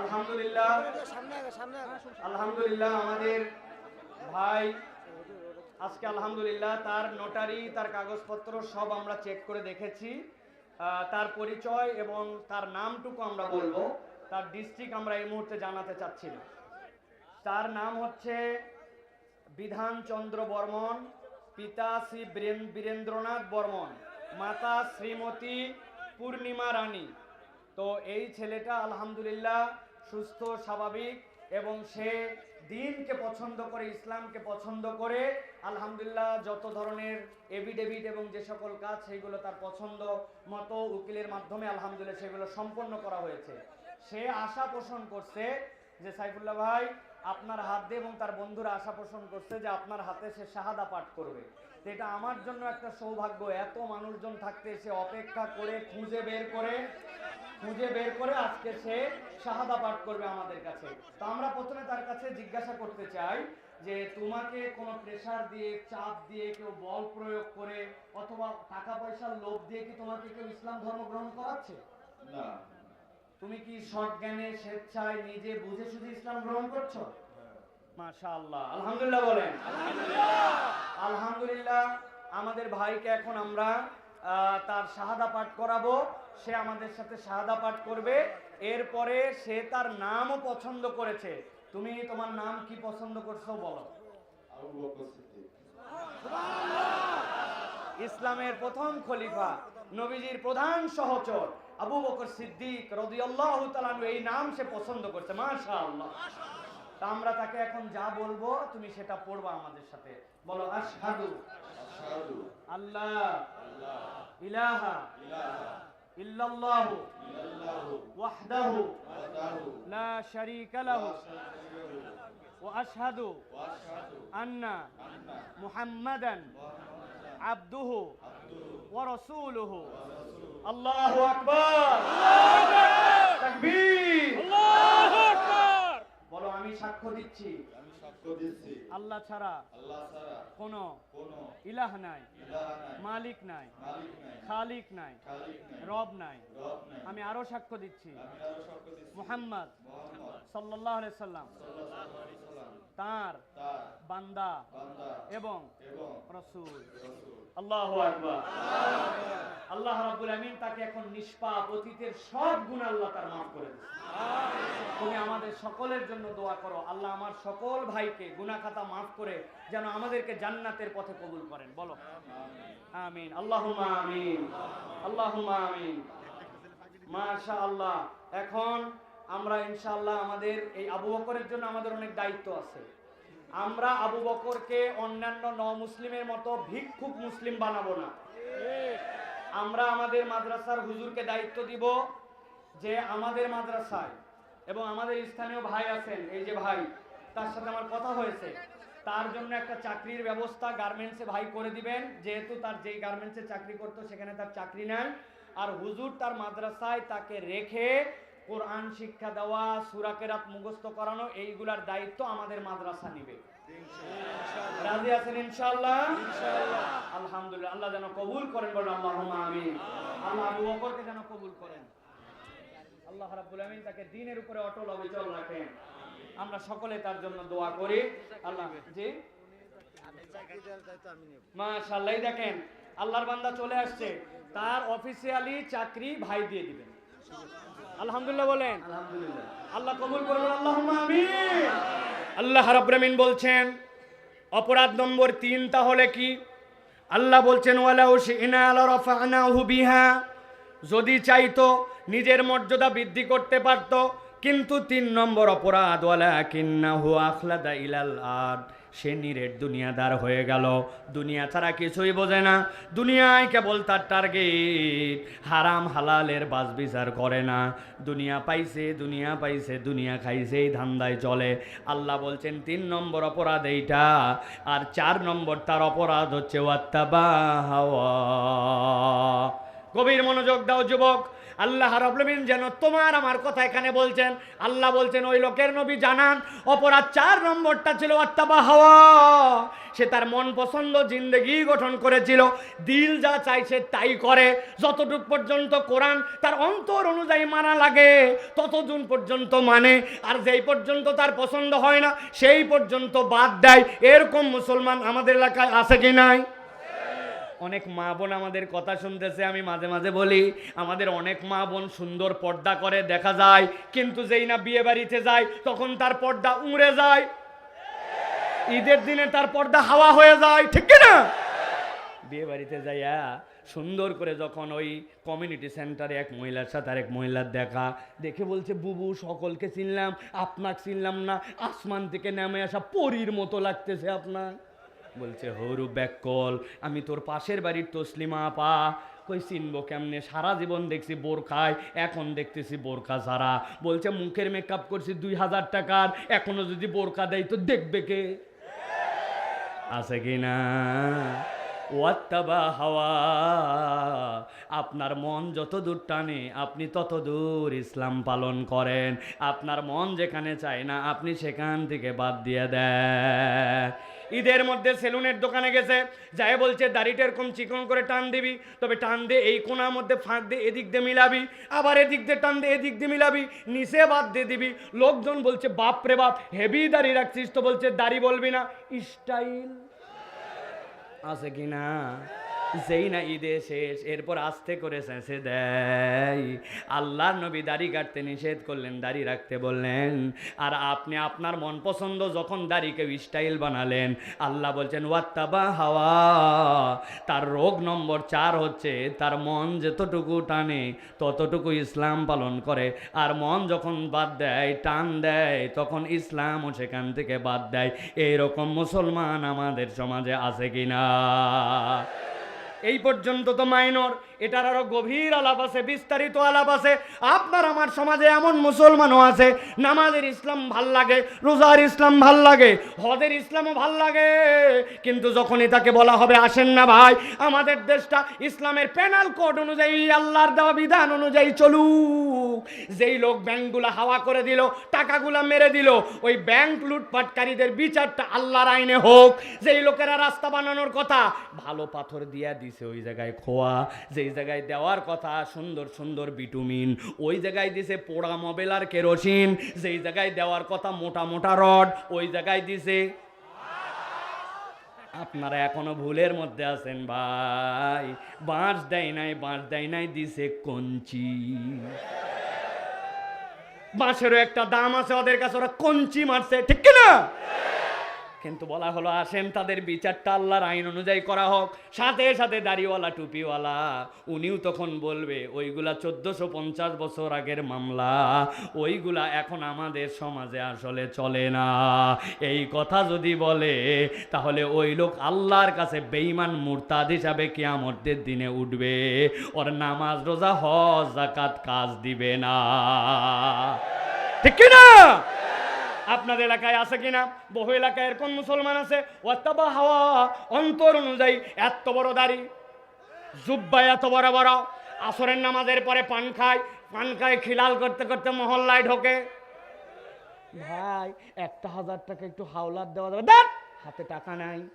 আলহামদুলিল্লাহ। আলহামদুলিল্লাহ, আমাদের ভাই আজকে আলহামদুলিল্লাহ, তার নোটারি তার কাগজপত্র সব আমরা চেক করে দেখেছি। তার পরিচয় এবং তার নামটুকু আমরা বলব। তার ডিস্ট্রিক্ট আমরা এই মুহূর্তে জানাতে চাচ্ছি না তার নাম হচ্ছে বিধানচন্দ্র বর্মন, পিতা শ্রী বীরেন্দ্রনাথ বর্মন, মাতা শ্রীমতী পূর্ণিমা রানী। তো এই ছেলেটা আলহামদুলিল্লাহ সুস্থ, স্বাভাবিক এবং সে দিনকে পছন্দ করে, ইসলামকে পছন্দ করে, আলহামদুলিল্লাহ যত ধরনের এভিডেভিট এবং যে সকল কাজ সেইগুলো তার পছন্দ মতো উকিলের মাধ্যমে আলহামদুলিল্লাহ সেগুলো সম্পন্ন করা হয়েছে। সে আশা পোষণ করছে যে, সাইফুল্লাহ ভাই, আপনার হাত দিয়ে এবং তার বন্ধুরা আশা পোষণ করছে যে, আপনার হাতে সে শাহাদা পাঠ করবে। এটা আমার জন্য একটা সৌভাগ্য। এত মানুষজন থাকতে সে অপেক্ষা করে, খুঁজে বের করে খুঁজে বের করে আজকে সে শাহাদা পাঠ করবে আমাদের কাছে। তো আমরা প্রথমে তার কাছে জিজ্ঞাসা করতে চাই যে তোমাকে কোনো প্রেসার দিয়ে চাপ দিয়ে কেউ বল প্রয়োগ করে অথবা টাকা পয়সার লোভ দিয়ে কি তোমাকে কেউ ইসলাম ধর্ম গ্রহণ করাচ্ছে? না। তুমি কি সৎ জ্ঞানে স্বেচ্ছায় নিজে বুঝে শুধু ইসলাম গ্রহণ করছ? মাশাআল্লাহ। আলহামদুলিল্লাহ বলেন। আলহামদুলিল্লাহ। আমাদের ভাইকে এখন আমরা আহ, তার শাহাদা পাঠ করাবো। সে আমাদের সাথে শাহাদা পাঠ করবে। এরপরে সে তার নামও পছন্দ করেছে। তুমি তোমার নাম কি পছন্দ করছ বলো। ইসলামের প্রথম খলিফা নবীজির প্রধান সহচর আবু বকর সিদ্দিক রাদিয়াল্লাহু এই নাম সে পছন্দ করছে মাশাআল্লাহ। তা আমরা তাকে এখন যা বলব তুমি সেটা পড়বা আমাদের সাথে। বলো আশহাদু। আশহাদু। আল্লাহ। আল্লাহ। ইলাহা। ইলাহা। إلا الله وحده لا شريك له وأشهد أن محمدا عبده ورسوله. الله أكبر. দিচ্ছি। আল্লাহ ছাড়া কোনো ইলাহ নাই মালিক নাই খালিক নাই রব নাই। আমি আরও সাক্ষ্য দিচ্ছি। মুহাম্মদ মুহাম্মদ সাল্লাম। তার বান্দা এবং রাসূল। আল্লাহু আল্লাহ রাব্বুল আমিন তাকে এখন নিষ্পাপ অতীতের সব গুণ আল্লাহ তার মাফ করে তুমি আমাদের সকলের জন্য দোয়া করো। আল্লাহ আমার সকল ভাইকে গুনাহ খাতা মাফ করে যেন আমাদেরকে জান্নাতের পথে কবুল করেন। বলো। আমিন। আল্লাহুম্মা আমিন। আল্লাহুম্মা আমিন। মাশাআল্লাহ। এখন আমরা ইনশাআল্লাহ আমাদের এই আবু বকরের জন্য আমাদের অনেক দায়িত্ব আছে। আমরা আবু বকরকে অন্যান্য ন মুসলিমের মতো ভিক্ষুক মুসলিম বানাবো না। আমরা আমাদের মাদ্রাসার হুজুরকে দায়িত্ব দিব যে আমাদের মাদ্রাসায় এবং আমাদের স্থানীয় ভাই আছেন এই যে ভাই তার সাথে আমার কথা হয়েছে। তার জন্য একটা চাকরির ব্যবস্থা গার্মেন্টসে ভাই করে দিবেন যেহেতু তার যেই গার্মেন্টসে চাকরি করতো সেখানে তার চাকরি নাই। আর হুজুর তার মাদ্রাসায় তাকে রেখে কোরআন শিক্ষা দেওয়া সুরাকেরাত মুখস্থ করানো এইগুলার দায়িত্ব আমাদের মাদ্রাসা নিবে। রাজি আছেন ইনশাআল্লাহ। আলহামদুলিল্লাহ আল্লাহ যেন কবুল করেন বলেন আল্লাহুম্মা আমিন। আল্লাহ আবু বকরকে যেন কবুল করেন। আল্লাহ রাব্বুল আমিন তাকে দ্বীনের উপরে অটল অবিচল রাখেন। আমরা সকলে তার জন্য দোয়া করি। আল্লাহ জি? মাশাআল্লাহ দেখেন আল্লাহর বান্দা চলে আসছে। তার অফিসিয়ালি চাকরি ভাই দিয়ে দিবেন। আলহামদুলিল্লাহ বলেন। আলহামদুলিল্লাহ। আল্লাহ কবুল করবেন আল্লাহুম্মা আমিন। আল্লাহ রাব্বুল আমিন বলছেন অপরাধ নম্বর তিন তাহলে কি? আল্লাহ বলছেন ওয়ালাউ শিনা লারাফানাহু বিহা। যদি চাইতো, নিজের মর্যাদা বৃদ্ধি করতে পারত, কিন্তু তিন নম্বর অপরাধ ওয়ালা কিন্নাহু আখলাদা ইলাল আদ। সে নিরেট দুনিয়াদার হয়ে গেল। দুনিয়া ছাড়া কিছুই বোঝে না। দুনিয়ায় কেবল তার টার্গেট, হারাম হালালের বাস বিচার করে না। দুনিয়া পাইছে দুনিয়া পাইছে, দুনিয়া খাইছে এই ধান্দায় চলে। আল্লাহ বলছেন, তিন নম্বর অপরাধ এইটা। আর চার নম্বর তার অপরাধ হচ্ছে ওয়াত্তাবা হাওয়া গভীর মনোযোগ দাও যুবক। আল্লাহ রবলমিন যেন তোমার আমার কথা এখানে বলছেন। আল্লাহ বলছেন, ওই লোকের নবী জানান, অপরাধ চার নম্বরটা ছিল অত্যাবা হাওয়া সে তার মন পছন্দ, জিন্দগি গঠন করেছিল। দিল যা চাইছে তাই করে। যতটুক পর্যন্ত কোরআন তার অন্তর অনুযায়ী মানা লাগে ততদিন পর্যন্ত মানে। আর যেই পর্যন্ত তার পছন্দ হয় না, সেই পর্যন্ত বাদ দেয়। এরকম মুসলমান আমাদের এলাকায় আছে কি নাই? অনেক মা বোন আমাদের কথা শুনতেছে, আমি মাঝে মাঝে বলি, আমাদের অনেক মা বোন সুন্দর পর্দা করে, দেখা যায়, কিন্তু যেই না বিয়ে বাড়িতে যায়, তখন তার পর্দা উড়ে যায়। ঈদের দিনে তার পর্দা হাওয়া হয়ে যায়, ঠিক না বিয়ে বাড়িতে যাইয়া সুন্দর করে যখন ওই কমিউনিটি সেন্টারে এক মহিলার সাথে আরেক মহিলার দেখা, দেখে বলছে, বুবু, সকলকে চিনলাম, আপনাকে চিনলাম না, আসমান থেকে নেমে আসা পরীর মতো লাগতেছে আপনার। বলছে, হরু ব্যাকল আমি তোর পাশের বাড়ির তসলিমা পা কই, চিনবো কেমনে? সারা জীবন দেখছি বোরখায় এখন দেখতেছি বোরখা সারা। বলছে, মুখের মেকআপ করছি দুই হাজার টাকার, এখনও যদি বোরখা দেয় তো দেখবে কে? আছে কি না? ওয়াত্তাবা হাওয়া। আপনার মন যত দূর টানে, আপনি তত দূর ইসলাম পালন করেন। আপনার মন যেখানে চায় না, আপনি সেখান থেকে বাদ দিয়ে দেন। ঈদের মধ্যে সেলুনের দোকানে গেছে যাই বলছে দাড়িটা এরকম চিকন করে টান দিবি। তবে টান দিয়ে এই কোনার মধ্যে ফাঁক দিয়ে এদিক দিয়ে মিলাবি। আবার এদিক দিয়ে টান দিয়ে এদিক দিয়ে মিলাবি। নিচে বাদ দিয়ে দিবি। লোকজন বলছে বাপ রে বাপ হেভি দাড়ি রাখছিস তো? বলছে, দাড়ি বলবি না। স্টাইল আছে কি না যেই না ঈদে শেষ, এরপর আস্তে করে শেষে দেয়। আল্লাহর নবী দাড়ি কাটতে নিষেধ করলেন, দাড়ি রাখতে বললেন। আর আপনি আপনার মন পছন্দ যখন দাড়িকে স্টাইল বানালেন, আল্লাহ বলছেন, ওয়াত্তাবা হাওয়া। তার রোগ নম্বর চার হচ্ছে তার মন যতটুকু টানে ততটুকু ইসলাম পালন করে। আর মন যখন বাদ দেয়, টান দেয়, তখন ইসলামও সেখান থেকে বাদ দেয়। এইরকম মুসলমান আমাদের সমাজে আছে কি না এই পর্যন্ত তো মাইনর। এটার আরও গভীর আলাপ আছে, বিস্তারিত আলাপ আছে। আপনার আমার সমাজে এমন মুসলমানও আছে, নামাজের ইসলাম ভালো লাগে, রোজার ইসলাম ভালো লাগে হদের ইসলামও ভালো লাগে। কিন্তু যখনই তাকে বলা হবে, আসেন না ভাই, আমাদের দেশটা ইসলামের পেনাল কোড অনুযায়ী, আল্লাহর দেওয়া বিধান অনুযায়ী চলুক। যেই লোক ব্যাংকগুলো হাওয়া করে দিল, টাকাগুলা মেরে দিল, ওই ব্যাংক লুটপাটকারীদের বিচারটা আল্লাহর আইনে হোক। যেই লোকেরা রাস্তা বানানোর কথা, ভালো পাথর দিয়া দিছে ওই জায়গায় খোয়া, যেই জায়গায় দেওয়ার কথা, সুন্দর সুন্দর বিটুমিন ওই জায়গায় দিছে পোড়া মোবেল আর কেরোসিন, যেই জায়গায় দেওয়ার কথা মোটা মোটা রড, ওই জায়গায় দিছে। আপনারা এখনও ভুলের মধ্যে আছেন ভাই। বাঁশ দেয় নাই, বাঁশ দেয় নাই, দিছে কঞ্চি। বাঁশেরও একটা দাম আছে, ওদের কাছে ওরা কঞ্চি মারছে, ঠিক কি না কিন্তু বলা হলো, আসেন তাদের বিচারটা আল্লাহর আইন অনুযায়ী করা হোক। সাথে সাথে দাড়িওয়ালা, টুপিওয়ালা, উনিও তখন বলবে, ওইগুলা চোদ্দশো পঞ্চাশ বছর আগের মামলা। ওইগুলা এখন আমাদের সমাজে আসলে চলে না। এই কথা যদি বলে, তাহলে ওই লোক আল্লাহর কাছে বেঈমান মুরতাদ হিসাবে কিয়ামতের দিনে উঠবে। ওর নামাজ, রোজা, হজ জাকাত কাজ দিবে না। ঠিক না আপনাদের এলাকায় আছে কিনা? বহু এলাকায় এরকম মুসলমান আছে। ওয়াত্তাবা হাওয়া অন্তর অনুযায়ী এত বড় দাড়ি। জুব্বা এত বড় বড়। আসরের নামাজের পরে পান খায়। পান খায়, খিলাল করতে করতে মহল্লায় ঢোকে। ভাই, একটা হাজার টাকা একটু হাওলাত দেওয়া যাবে। দেখ হাতে টাকা নাই।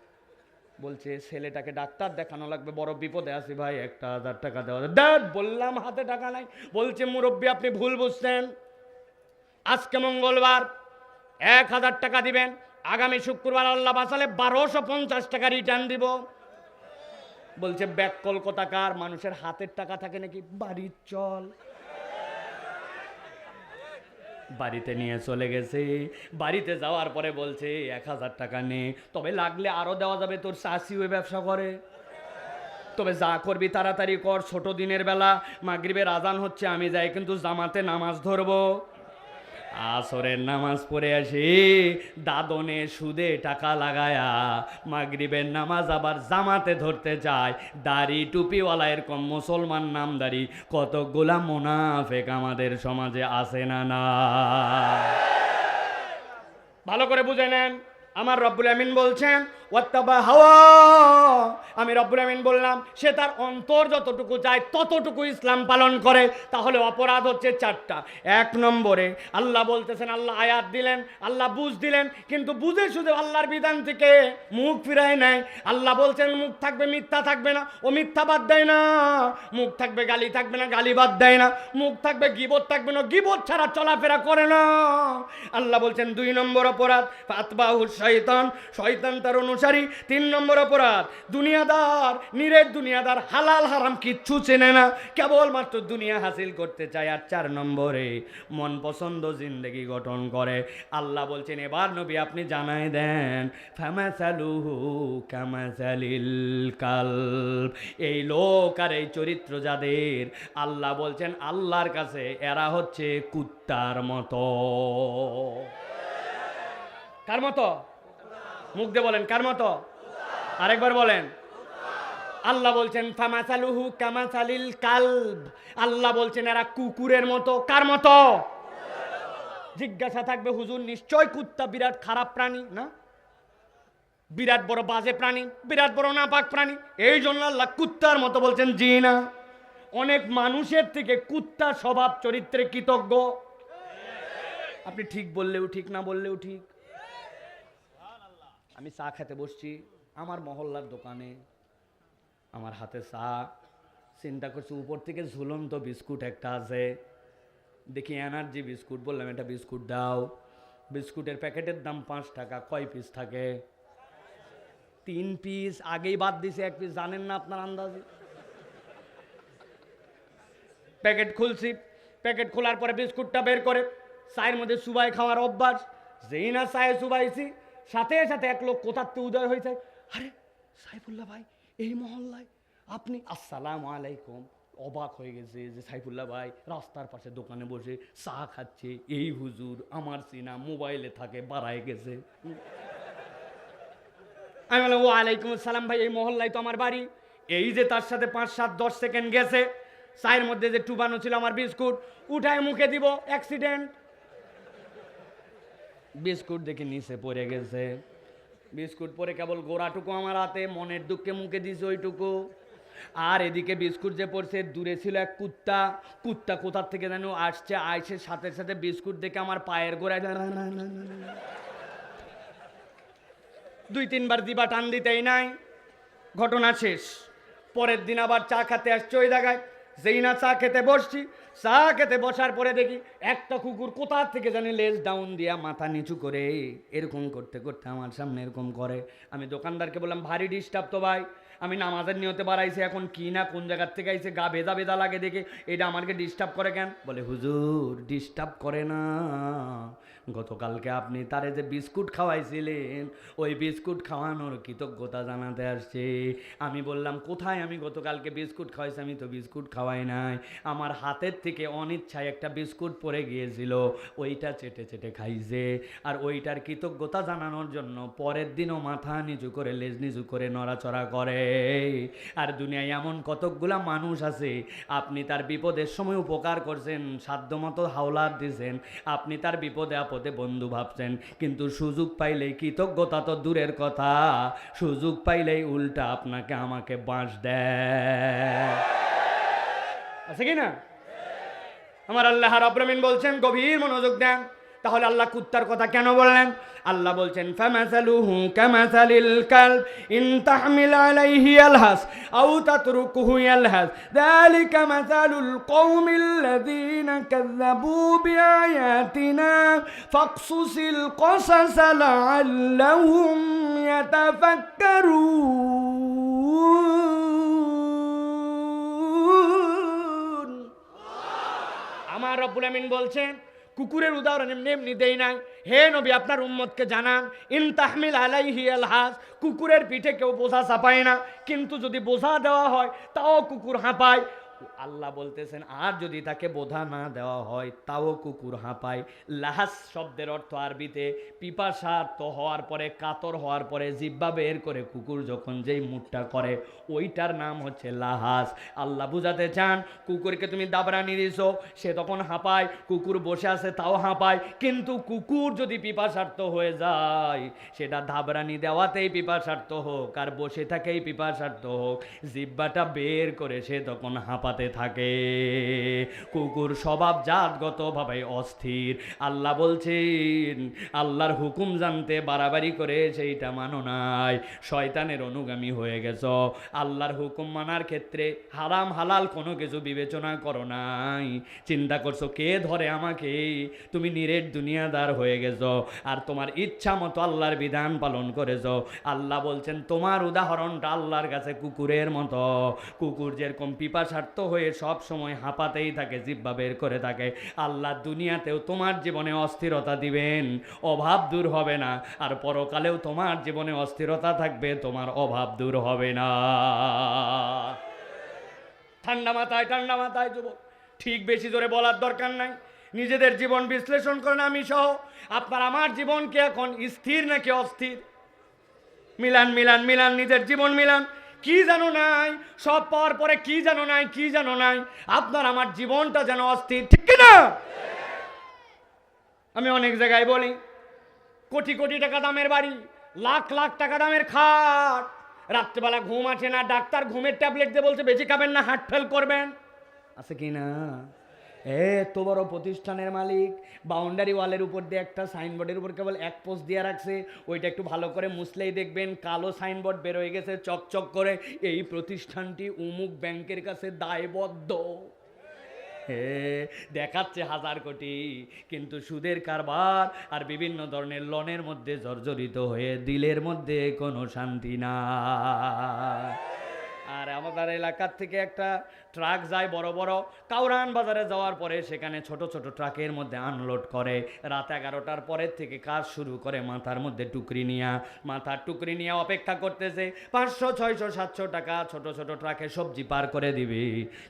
বলছে, ছেলেটাকে ডাক্তার দেখানো লাগবে, বড় বিপদে আছি ভাই, একটা হাজার টাকা দেওয়া যাবে। দেখ বললাম, হাতে টাকা নাই। বলছে, মুরব্বী, আপনি ভুল বুঝছেন আজকে মঙ্গলবার। এক হাজার টাকা দিবেন। আগামী শুক্রবার আল্লাহ বাসালে বারোশো পঞ্চাশ টাকা রিটার্ন দিব। বলছে ব্যাক কলকাতাকার মানুষের হাতের টাকা থাকে নাকি? বাড়ির চল। বাড়িতে নিয়ে চলে গেছে। বাড়িতে যাওয়ার পরে বলছে, এক হাজার টাকা নে। তবে লাগলে আরও দেওয়া যাবে, তোর চাষি ওই ব্যবসা করে। তবে যা করবি তাড়াতাড়ি কর, ছোট দিনের বেলা। মাগরিবের আজান হচ্ছে, আমি যাই, কিন্তু জামাতে নামাজ ধরবো। আসরের নামাজ পড়ে আসি, দাদনে সুদে টাকা লাগায়া, মাগরিবের নামাজ আবার জামাতে ধরতে যায়। দাড়ি টুপিওয়ালা এরকম মুসলমান নামদারি কতগুলা মোনাফেক আমাদের সমাজে আসে না না? ভালো করে বুঝে নেন, আমার রব্বুল আমিন বলছেন আমি রব্বুল বললাম, সে তার অন্তর যতটুকু চায় ততটুকু ইসলাম পালন করে। তাহলে অপরাধ হচ্ছে চারটা। এক নম্বরে, আল্লাহ বলতেছেন, আল্লাহ আয়াত দিলেন, আল্লাহ বুঝ দিলেন, কিন্তু বুঝে শুধু আল্লাহর বিধান থেকে মুখ ফিরায় নেয় আল্লাহ বলছেন, মুখ থাকবে মিথ্যা থাকবে না, ও মিথ্যা বাদ দেয় না। মুখ থাকবে গালি, থাকবে না গালি বাদ দেয় না। মুখ থাকবে গিবত, থাকবে না গিবত ছাড়া চলাফেরা করে না। আল্লাহ বলছেন, দুই নম্বর অপরাধ, ফাতবাহু শয়তান। শয়তান তার অনুসারী তিন নম্বর অপরাধ। দুনিয়াদার, নিরেট দুনিয়াদার, হালাল, হারাম কিচ্ছু চেনে না। কেবলমাত্র দুনিয়া হাসিল করতে চায় আর চার নম্বরে মন পছন্দ জিন্দগি গঠন করে। আল্লাহ বলছেন, এবার নবী, আপনি জানাই দেন, ফামাসালুহু কামাসালিল কালব। এই লোক আর এই চরিত্র যাদের, আল্লাহ বলছেন, আল্লাহর কাছে এরা হচ্ছে কুত্তার মতো। কার মতো? মুখ দিয়ে বলেন, কার মতো? আরেকবার বলেন। আল্লাহ বলছেন, ফামাসালুহু কামাসালিল কালব। আল্লাহ বলছেন, এরা কুকুরের মতো। কার মতো? জিজ্ঞাসা থাকবে, হুজুর, নিশ্চয় কুত্তা বিরাট খারাপ প্রাণী, না? বিরাট বড় বাজে প্রাণী, বিরাট বড় নাপাক প্রাণী। এই জন্য আল্লাহ কুত্তার মতো বলছেন, জি না। অনেক মানুষের থেকে কুত্তার স্বভাব চরিত্রে কৃতজ্ঞ। আপনি ঠিক বললেও ঠিক, না বললেও ঠিক। আমি চা খেতে বসছি। আমার মহল্লার দোকানে। আমার হাতে চা। চিন্তা করছি, উপর থেকে ঝুলন্ত বিস্কুট একটা আছে। দেখি এনার্জি বিস্কুট, বললাম, এটা বিস্কুট দাও। বিস্কুটের প্যাকেটের দাম পাঁচ টাকা, কয় পিস থাকে? তিন পিস আগেই বাদ দিছে এক পিস জানেন না আপনার আন্দাজে? প্যাকেট খুলছি। প্যাকেট খোলার পরে বিস্কুটটা বের করে চায়ের মধ্যে সুবাই খাওয়ার অভ্যাস। যেই না চায়ে সুবাইছি সাথে সাথে এক লোক কোথার তো উদয় যায় আরে, সাইফুল্লাহ ভাই, এই মহল্লায়। আপনি, আসসালাম আলাইকুম। অবাক হয়ে গেছে যে সাইফুল্লাহ ভাই রাস্তার পাশে দোকানে বসে চা খাচ্ছে। এই হুজুর আমার সিনা মোবাইলে থাকে, বাড়ায় গেছে। আমি বললাম ও আলাইকুম আসসালাম ভাই, এই মহল্লায় তো আমার বাড়ি। এই যে তার সাথে পাঁচ, সাত, দশ সেকেন্ড গেছে, চায়ের মধ্যে যে টুবানো ছিল আমার বিস্কুট, উঠায় মুখে দিব অ্যাক্সিডেন্ট বিস্কুট দেখে নিচে পড়ে গেছে। বিস্কুট পরে কেবল গোড়াটুকু আমার হাতে, মনের দুঃখে মুখে দিছে ওইটুকু। আর এদিকে বিস্কুট যে পড়ছে, দূরে ছিল এক কুত্তা। কুত্তা কোথার থেকে যেন আসছে, আইসে সাথে সাথে বিস্কুট দেখে আমার পায়ের গোড়ায় দুই, তিনবার দিবা টান দিতেই নাই। ঘটনা শেষ। পরের দিন আবার চা খেতে আসছে ওই জায়গায়। যেই না চা খেতে বসছি চা খেতে বসার পরে দেখি একটা কুকুর কোথার থেকে জানি লেজ ডাউন দিয়া মাথা নিচু করে। এরকম করতে করতে আমার সামনে এরকম করে। আমি দোকানদারকে বললাম, ভারী ডিস্টার্ব তো ভাই। আমি নামাজের নিয়তে বাড়াইছি, এখন কি না কোন জায়গার থেকে আইছে, গা বেদা বেদা লাগে দেখে। এটা আমাকে ডিস্টার্ব করে কেন? বলে, হুজুর ডিস্টার্ব করে না। গতকালকে আপনি তারে যে বিস্কুট খাওয়াইছিলেন, ওই বিস্কুট খাওয়ানোর কৃতজ্ঞতা জানাতে আসছে। আমি বললাম, কোথায় আমি গতকালকে বিস্কুট খাওয়াইছি? আমি তো বিস্কুট খাওয়াই নাই। আমার হাতের থেকে অনিচ্ছায় একটা বিস্কুট পড়ে গিয়েছিল। ওইটা চেটে চেটে খাইছে। আর ওইটার কৃতজ্ঞতা জানানোর জন্য পরের দিনও মাথা নিচু করে, লেজ নিচু করে নড়াচড়া করে। আর দুনিয়ায় এমন কতকগুলা মানুষ আছে, আপনি তার বিপদের সময় উপকার করছেন, সাধ্যমতো হাওলার দিয়েছেন আপনি তার বিপদে আপদে বন্ধু ভাবছেন। কিন্তু সুযোগ পাইলেই কৃতজ্ঞতা তো দূরের কথা। সুযোগ পাইলেই উল্টা আপনাকে আমাকে বাঁশ দেয়। আছে কি না? আমার আল্লাহ রাব্রামিন বলছেন, গভীর মনোযোগ দেন। তাহলে আল্লাহ কুত্তার কথা কেন বললেন? আল্লাহ বলছেন আলাইহি কসাস আমার রব্বুল আমিন বলছেন কুকুরের উদাহরণ এমনি এমনি দেই নাই। হে নবী, আপনার উম্মতকে জানান, ইন তাহমিল আলাইহি আলহাস কুকুরের পিঠে কেউ বোঝা চাপায় না। কিন্তু যদি বোঝা দেওয়া হয়, তাও কুকুর হাঁপায়। আল্লাহ বলতেছেন, আর যদি তাকে বোধা না দেওয়া হয়, তাও কুকুর হাঁপায়। লাহাস শব্দের অর্থ আরবিতে পিপাসার্থ হওয়ার পরে, কাতর হওয়ার পরে জিব্বা বের করে কুকুর যখন যেই মুখটা করে, ওইটার নাম হচ্ছে লাহাস। আল্লাহ বুঝাতে চান, কুকুরকে তুমি দাবরানি দিছো, সে তখন হাঁপায়, কুকুর বসে আছে তাও হাঁপায়, কিন্তু কুকুর যদি পিপাসার্থ হয়ে যায়, সেটা ধাবরানি দেওয়াতেই পিপাসার্থ হোক, আর বসে থাকেই পিপাসার্থ হোক। জিব্বাটা বের করে সে তখন হাঁপাতে থাকে। কুকুর স্বভাব জাতগতভাবে অস্থির। আল্লাহ বলছেন, আল্লাহর হুকুম জানতে বাড়াবাড়ি করে সেইটা মানো নাই। শয়তানের অনুগামী হয়ে গেছ। আল্লাহর হুকুম মানার ক্ষেত্রে হারাম হালাল কোনো কিছু বিবেচনা করো নাই। চিন্তা করছ, কে ধরে আমাকে? তুমি নিরেট দুনিয়াদার হয়ে গেছো আর তোমার ইচ্ছা মতো আল্লাহর বিধান পালন করেছ। আল্লাহ বলছেন, তোমার উদাহরণটা আল্লাহর কাছে কুকুরের মতো। কুকুর যেরকম পিপাসার্থ হয়ে সব সময় হাঁপাতেই থাকে জিব্বা বের করে থাকে। আল্লাহ দুনিয়াতেও তোমার জীবনে অস্থিরতা দিবেন, অভাব দূর হবে না। আর পরকালেও তোমার জীবনে অস্থিরতা থাকবে, তোমার অভাব দূর হবে না। ঠান্ডা মাথায় ঠান্ডা মাথায়, যুবক। ঠিক বেশি জোরে বলার দরকার নাই। নিজেদের জীবন বিশ্লেষণ করেন আমি সহ। আপনার আমার জীবনকে এখন স্থির নাকি অস্থির? মিলান মিলান মিলান, নিজের জীবন মিলান। কি জানো নাই? সব পাওয়ার পরে কি জানো নাই, কি জানো নাই? আপনার আমার জীবনটা যেন অস্থির, ঠিক কিনা? আমি অনেক জায়গায় বলি, কোটি কোটি টাকা দামের বাড়ি, লাখ লাখ টাকা দামের খাট। রাত্রেবেলা ঘুম আছে না, ডাক্তার ঘুমের ট্যাবলেট দিয়ে বলছে, বেশি খাবেন না, হার্ট ফেল করবেন। আছে কি না? এ তো বড় প্রতিষ্ঠানের মালিক। বাউন্ডারি ওয়ালের উপর দিয়ে একটা সাইনবোর্ডের উপর কেবল এক পোস্ট দিয়ে রাখছে। ওইটা একটু ভালো করে মুছলেই দেখবেন, কালো সাইনবোর্ড বের হয়ে গেছে চকচক করে। এই প্রতিষ্ঠানটি উমুক ব্যাংকের কাছে দায়বদ্ধ। দেখাচ্ছে হাজার কোটি, কিন্তু সুদের কারবার আর বিভিন্ন ধরনের লোনের মধ্যে জর্জরিত হয়ে দিলের মধ্যে কোনো শান্তি না আর আমাদের এলাকার থেকে একটা ট্রাক যায় বড় বড়। কাউরান বাজারে যাওয়ার পরে সেখানে ছোট ছোট ট্রাকের মধ্যে আনলোড করে। রাত এগারোটার পরের থেকে কাজ শুরু করে মাথার মধ্যে টুকরি নিয়া। মাথার টুকরি নিয়ে অপেক্ষা করতেছে, পাঁচশো, ছয়শো, সাতশো টাকা ছোট ছোট ট্রাকে সবজি পার করে দিবে।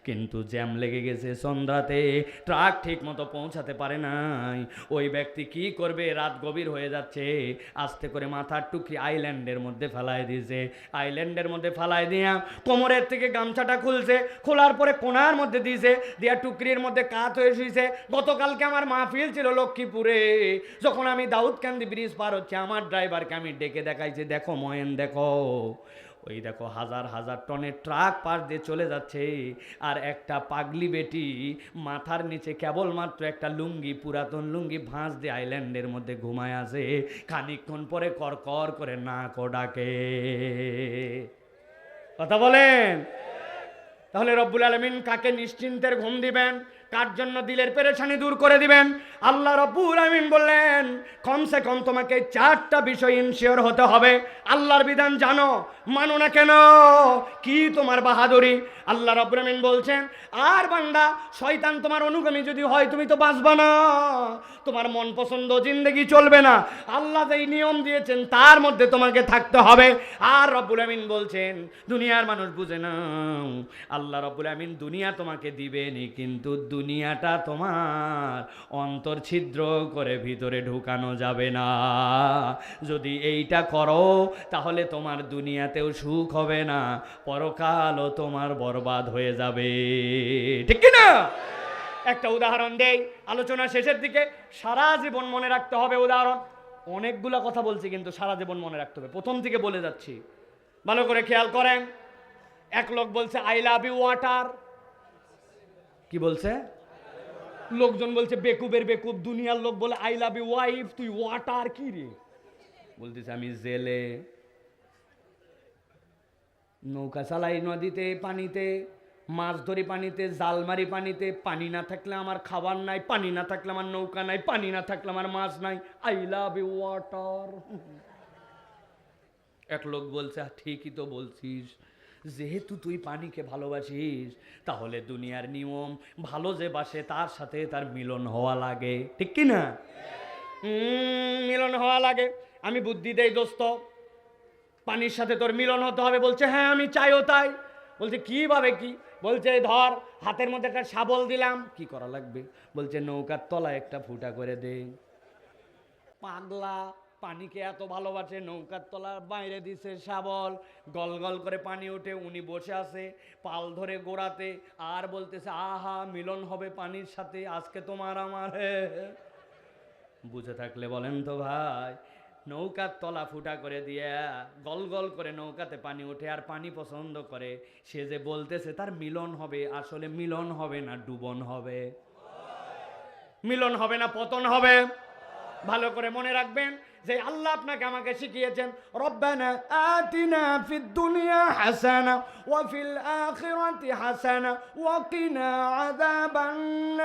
কিন্তু জ্যাম লেগে গেছে সন্ধ্যাতে, ট্রাক ঠিক মতো পৌঁছাতে পারে নাই। ওই ব্যক্তি কি করবে? রাত গভীর হয়ে যাচ্ছে। আস্তে করে মাথার টুকরি আইল্যান্ডের মধ্যে ফেলায় দিয়েছে। আইল্যান্ডের মধ্যে ফেলায় দিয়া কোমরের থেকে গামছাটা খুলছে, খোলার পরে কোনার মধ্যে দিয়েছে, দিয়া টুকরির মধ্যে কাত হয়ে শুয়েছে গতকালকে আমার মাহফিল ছিল লক্ষ্মীপুরে। যখন আমি দাউদ দাউদকান্দি ব্রিজ পার হচ্ছে, আমার ড্রাইভারকে আমি ডেকে দেখাইছি, দেখো ময়েন দেখো, ওই দেখো হাজার হাজার টনের ট্রাক পাশ দিয়ে চলে যাচ্ছে। আর একটা পাগলি বেটি মাথার নিচে কেবলমাত্র একটা লুঙ্গি, পুরাতন লুঙ্গি ভাঁজ দিয়ে আইল্যান্ডের মধ্যে ঘুমায় আছে। খানিকক্ষণ পরে কর কর করে ও ডাকে। কথা বলেন। তাহলে রব্বুল আলমিন কাকে নিশ্চিন্তের ঘুম দিবেন? কার জন্য দিলের পেরেশানি দূর করে দিবেন? আল্লাহ রব্বুল আলমিন বললেন, কমসে কম তোমাকে চারটা বিষয় ইনশিওর হতে হবে। আল্লাহর বিধান জানো, মানো না কেন? কি তোমার বাহাদুরি? আল্লাহ রব্বুল আলমিন বলছেন, আর বান্দা, শয়তান তোমার অনুগামী যদি হয়, তুমি তো বাঁচবা না। তোমার মন পছন্দ, জিন্দগি চলবে না। আল্লাহ যেই নিয়ম দিয়েছেন, তার মধ্যে তোমাকে থাকতে হবে। আর রব্বুল আমিন বলছেন, দুনিয়ার মানুষ বুঝে না আল্লাহ রব্বুল আমিন দুনিয়া তোমাকে দিবেনি কিন্তু দুনিয়াটা তোমার অন্তর ছিদ্র করে ভিতরে ঢুকানো যাবে না। যদি এইটা করো, তাহলে তোমার দুনিয়াতেও সুখ হবে না, পরকালও তোমার বরবাদ হয়ে যাবে। ঠিক না একটা উদাহরণ দেই, আলোচনা শেষের দিকে, সারা জীবন মনে রাখতে হবে উদাহরণ। অনেকগুলো কথা বলছি, কিন্তু সারা জীবন মনে রাখতে হবে। প্রথম থেকে বলে যাচ্ছি। ভালো করে খেয়াল করেন। এক লোক বলছে আই লাভ ইউ ওয়াটার কি বলছে? লোকজন বলছে বেকুবের বেকুব দুনিয়ার লোক বলে আই লাভ ইউ ওয়াইফ তুই ওয়াটার কি রে? বলতেছে আমি জেলে। নৌকা চালাই নদীতে পানিতে মাছ ধরি পানিতে জাল মারি পানিতে পানি না থাকলে আমার খাবার নাই পানি না থাকলে আমার নৌকা নাই পানি না থাকলে আমার মাছ নাই। আই লাভ ইউ ওয়াটার এক লোক বলছে "হ্যাঁ, ঠিকই তো বলছিস। যেহেতু তুই পানিকে ভালোবাসিস, তাহলে দুনিয়ার নিয়ম ভালো যে বাসে, তার সাথে তার মিলন হওয়া লাগে। ঠিক কি না? মিলন হওয়া লাগে। আমি বুদ্ধি দেই, দোস্ত। পানির সাথে তোর মিলন হতে হবে। বলছে হ্যাঁ আমি চাইও তাই। বলছে কীভাবে কি? বলছে, ধর, হাতের মধ্যে একটা শাবল দিলাম। কি করা লাগবে? বলছে, নৌকার তলায় একটা ফুটা করে দে। পাগলা। পানিকে এত ভালোবাসে, নৌকার তলার বাইরে দিছে শাবল, গল গল করে পানি ওঠে, উনি বসে আছে পাল ধরে গোড়াতে, আর বলতেছে, আহা, মিলন হবে পানির সাথে, আজকে তোমার আমার। বুঝে থাকলে বলেন তো ভাই, নৌকার তলা ফুটা করে দিয়া, গল গল করে নৌকাতে পানি ওঠে, আর পানি পছন্দ করে। সে যে বলতেছে, তার মিলন হবে। আসলে মিলন হবে না, ডুবন হবে। মিলন হবে না, পতন হবে। ভালো করে মনে রাখবেন যে আল্লাহ আপনাকে আমাকে শিখিয়েছেন, রব্বানা আতিনা ফিদ দুনিয়া হাসানা ওয়া ফিল আখিরাতি হাসানা ওয়া কিনা আযাবান্নার।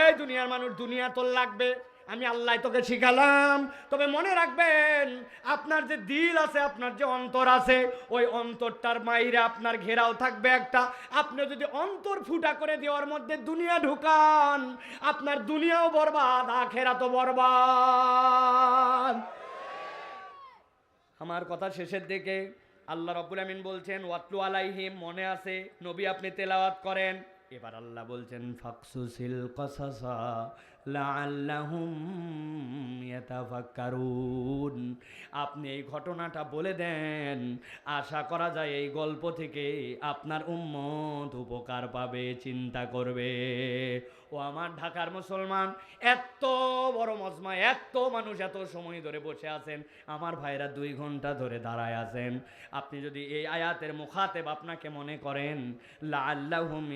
এই দুনিয়ার মানুষ, দুনিয়া তো লাগবে। আমি আল্লাহ তোকে শিখালাম। তবে মনে রাখবেন, আপনার যে দিল আছে, আপনার যে অন্তর আছে, ওই অন্তরটার মাইরে আপনার ঘেরাও থাকবে একটা। আপনি যদি অন্তর ফুটা করে দেওয়ার মধ্যে দুনিয়া ঢুকান, আপনার দুনিয়াও বরবাদ আখেরা তো বরবাদ। আমার কথা শেষের দিকে আল্লাহ রব্বুল আমিন বলছেন, ওয়াতলু আলাইহিম মনে আছে, নবী আপনি তেলাওয়াত করেন। এবার আল্লাহ বলছেন, ফাকসুসিল কসাসা ইয়াতাফাক্কারুন। আপনি এই ঘটনাটা বলে দেন, আশা করা যায় এই গল্প থেকে আপনার উম্মত উপকার পাবে, চিন্তা করবে। ও আমার ঢাকার মুসলমান, এত বড় মজমা, এত মানুষ এত সময় ধরে বসে আছেন, আমার ভাইরা দুই ঘণ্টা ধরে দাঁড়ায় আছেন। আপনি যদি এই আয়াতের মুখাতেব আপনাকে মনে করেন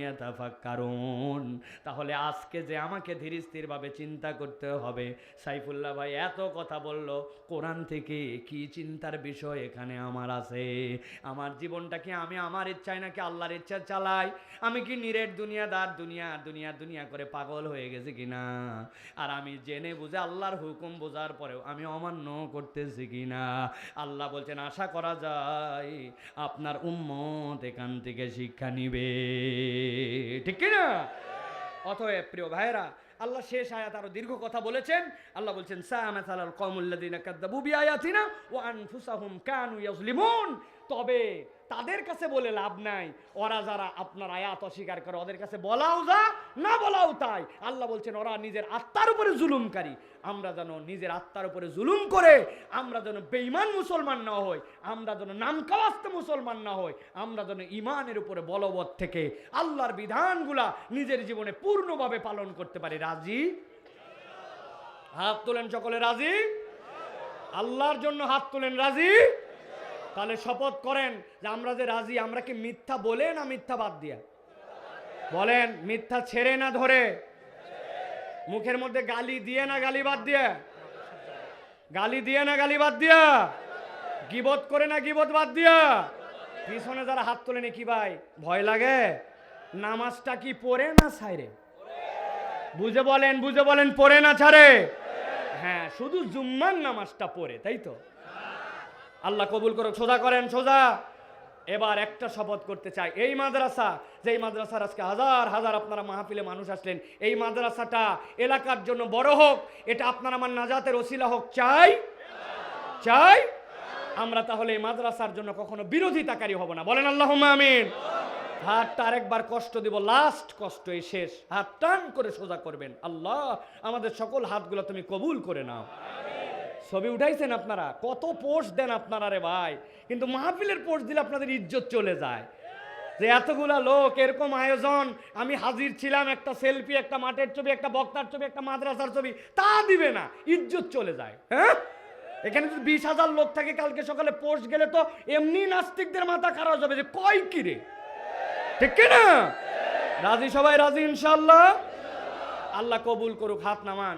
ইয়াতাফাক্কারুন। তাহলে আজকে যে আমাকে ধীর স্থিরভাবে চিন্তা করতে হবে, সাইফুল্লাহ ভাই এত কথা বলল, কোরআন থেকে কি চিন্তার বিষয় এখানে আমার আছে? আমার জীবনটা কি আমি আমার ইচ্ছায় নাকি আল্লাহর ইচ্ছা চালাই? আমি কি নিরেট দুনিয়াদার, দুনিয়া দুনিয়া দুনিয়া করে পাগল হয়ে গেছি কিনা? আর আমি জেনে বুঝে আল্লাহর হুকুম বোঝার পরেও আমি অমান্য করতেছি কিনা? আল্লাহ বলছেন, আশা করা যায় আপনার উম্মত এখান থেকে শিক্ষা নিবে। ঠিক কিনা? অতএব প্রিয় ভাইরা আল্লাহ শেষ আয়াত আরও দীর্ঘ কথা বলেছেন। আল্লাহ বলছেন সামাতাল কওমুল্লাযিনা কাযযাবু বিআয়াতিনা ওয়া আনফুসাহুম কানু ইয়াজলিমুন তবে তাদের কাছে বলে লাভ নাই। ওরা যারা আপনার আয়াত অস্বীকার করে, ওদের কাছে বলাও যা, না বলাও তাই। আল্লাহ বলছেন, ওরা নিজের আত্মার উপরে জুলুমকারী। আমরা যেন নিজের আত্মার উপরে জুলুম করে আমরা যেন বেঈমান মুসলমান না হই, আমরা যেন নামকাওয়াস্তে মুসলমান না হই, আমরা যেন ইমানের উপরে বলবৎ থেকে আল্লাহর বিধানগুলা নিজের জীবনে পূর্ণভাবে পালন করতে পারি। রাজি? হাত তোলেন সকলে রাজি? আল্লাহর জন্য হাত তোলেন, রাজি? তাহলে শপথ করেন যে আমরা যে রাজি, আমরা কি মিথ্যা বলে না মিথ্যা বাদ দিয়া? বলেন, মিথ্যা ছেড়ে না ধরে। মুখের মধ্যে গালি দিয়ে না গালি বাদ দিয়ে? গালি দিয়ে না গালি বাদ দিয়া? গিবত করে না গিবত বাদ দিয়া? পিছনে যারা হাত তোলেনি কি ভাই, ভয় লাগে? নামাজটা কি পড়ে না ছাইরে? বুঝে বলেন বুঝে বলেন, পড়ে না ছাড়ে? হ্যাঁ শুধু জুম্মার নামাজটা পড়ে, তাই তো? আল্লাহ কবুল করো সোজা করেন, সোজা। এবার একটা শপথ করতে চাই। এই মাদ্রাসা, যেই মাদ্রাসার আজকে হাজার হাজার আপনারা মাহফিলে মানুষ আসলেন, এই মাদ্রাসাটা এলাকার জন্য বড় হোক, এটা আপনার আমার নাজাতের ওসিলা হোক, চাই? চাই? আমরা তাহলে এই মাদ্রাসার জন্য কখনো বিরোধিতাকারী হব না। বলেন আল্লাহ আমিন। হাতটা আরেকবার কষ্ট দিব লাস্ট কষ্ট, এই শেষ। হাত টান করে সোজা করবেন। আল্লাহ, আমাদের সকল হাতগুলো তুমি কবুল করে নাও। ছবি উঠাইছেন আপনারা? কত পোস্ট দেন আপনারা রে ভাই? কিন্তু মাহফিলের পোস্ট দিলে আপনাদের ইজ্জত চলে যায়। যে এতগুলা লোক, এরকম আয়োজন, আমি হাজির ছিলাম একটা সেলফি, একটা মাঠের ছবি, একটা বক্তার ছবি, একটা মাদ্রাসার ছবি, তা দিবে না, ইজ্জত চলে যায়। হ্যাঁ? এখানে যদি বিশ হাজার লোক থাকে, কালকে সকালে পোস্ট গেলে তো এমনি নাস্তিকদের মাথা খারাপ যাবে যে, কয় কি রে? ঠিক কি না? রাজি সবাই রাজি ইনশাল্লাহ আল্লাহ কবুল করুক, হাত নামান।